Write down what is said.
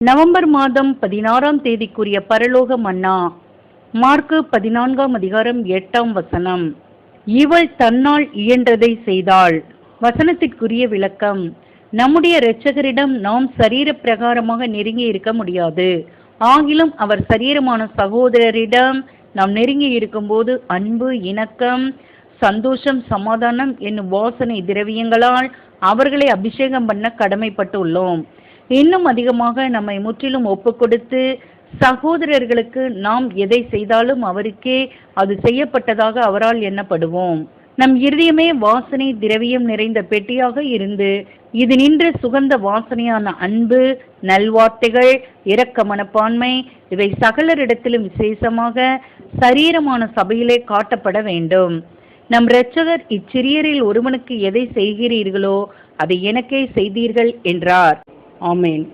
November மாதம் பதினாறாம் தேதிக்குரிய பரலோக மன்னா மார்க்கு பதினான்காம் அதிகாரம் எட்டாம் வசனம். இவள் தன்னால் இயன்றதை செய்தாள். வசனத்திற்குரிய விளக்கம் நம்முடைய இரட்சகரிடம் நாம் சரீர பிரகாரமாக நெருங்கி இருக்க முடியாது. ஆகிலும் அவர் சரீரமான சகோதரரிடம் நாம் நெருங்கி இருக்கும்போது அன்பு இணக்கம் சந்தோஷம் சமாதானம் என்னும் வாசனை திரவியங்களால் அவர்களை அபிஷேகம் பண்ண கடமைப்பட்டுள்ளோம். இன்னும் அதிகமாக நம்மை முற்றிலும் ஒப்புக்கொடுத்து சகோதரர்களுக்கு நாம் எதை செய்தாலும் அவருக்கே அது செய்யப்பட்டதாக அவரால் எண்ணப்படுவோம். நம் இருதயமே வாசனை திரவியம் நிறைந்த பெட்டியாக இருந்து இது நின்று சுகந்த வாசனையான அன்பு நல்வார்த்தைகள் இரக்க மனப்பான்மை இவை சகலரிடத்திலும் விசேஷமாக சரீரமான சபையிலே காட்டப்பட வேண்டும். நம் இரட்சகர் இச்சிறியரில் ஒருவனுக்கு எதை செய்கிறீர்களோ அதை எனக்கே செய்தீர்கள் என்றார். ஆமேன்